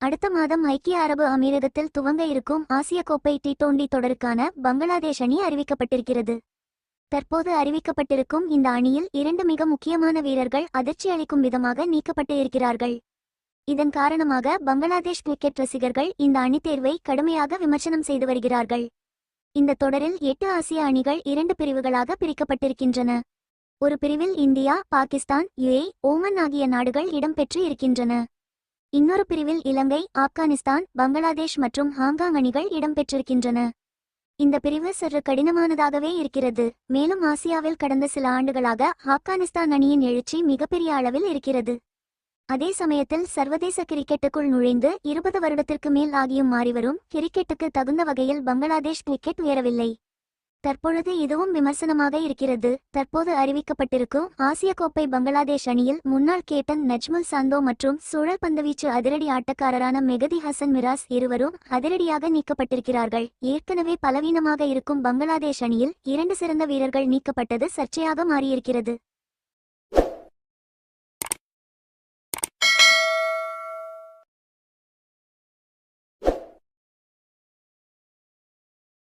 அடுத்த மாதம் ஐக்கிய அரபு அமீரகத்தில் துவங்க இருக்கும் ஆசிய கோப்பை டி டுவெண்டி தொடருக்கான பங்களாதேஷ் அணி அறிவிக்கப்பட்டிருக்கிறது. தற்போது அறிவிக்கப்பட்டிருக்கும் இந்த அணியில் இரண்டு மிக முக்கியமான வீரர்கள் அதிர்ச்சி அளிக்கும் விதமாக நீக்கப்பட்டு இருக்கிறார்கள். இதன் காரணமாக பங்களாதேஷ் கிரிக்கெட் ரசிகர்கள் இந்த அணி தேர்வை கடுமையாக விமர்சனம் செய்து வருகிறார்கள். இந்த தொடரில் எட்டு ஆசிய அணிகள் இரண்டு பிரிவுகளாக பிரிக்கப்பட்டிருக்கின்றன. ஒரு பிரிவில் இந்தியா பாகிஸ்தான் யுஏ ஓமன் ஆகிய நாடுகள் இடம்பெற்று இருக்கின்றன. இன்னொரு பிரிவில் இலங்கை ஆப்கானிஸ்தான் பங்களாதேஷ் மற்றும் ஹாங்காங் அணிகள் இடம்பெற்றிருக்கின்றன. இந்த பிரிவு சற்று கடினமானதாகவே இருக்கிறது. மேலும் ஆசியாவில் கடந்த சில ஆண்டுகளாக ஆப்கானிஸ்தான் அணியின் எழுச்சி மிகப்பெரிய அளவில் இருக்கிறது. அதே சமயத்தில் சர்வதேச கிரிக்கெட்டுக்குள் நுழைந்து இருபது வருடத்திற்கு மேல் ஆகியும் மாறிவரும் கிரிக்கெட்டுக்கு தகுந்த வகையில் பங்களாதேஷ் கிரிக்கெட் உயரவில்லை. தற்பொழுது இதுவும் விமர்சனமாக இருக்கிறது. தற்போது அறிவிக்கப்பட்டிருக்கும் ஆசிய கோப்பை பங்களாதேஷ் அணியில் முன்னாள் கேப்டன் நஜ்முல் சாந்தோ மற்றும் சுழல் பந்துவீச்சு அதிரடி ஆட்டக்காரரான மெகதி ஹசன் மிராஸ் இருவரும் அதிரடியாக நீக்கப்பட்டிருக்கிறார்கள். ஏற்கனவே பலவீனமாக இருக்கும் பங்களாதேஷ் அணியில் இரண்டு சிறந்த வீரர்கள் நீக்கப்பட்டது சர்ச்சையாக மாறியிருக்கிறது.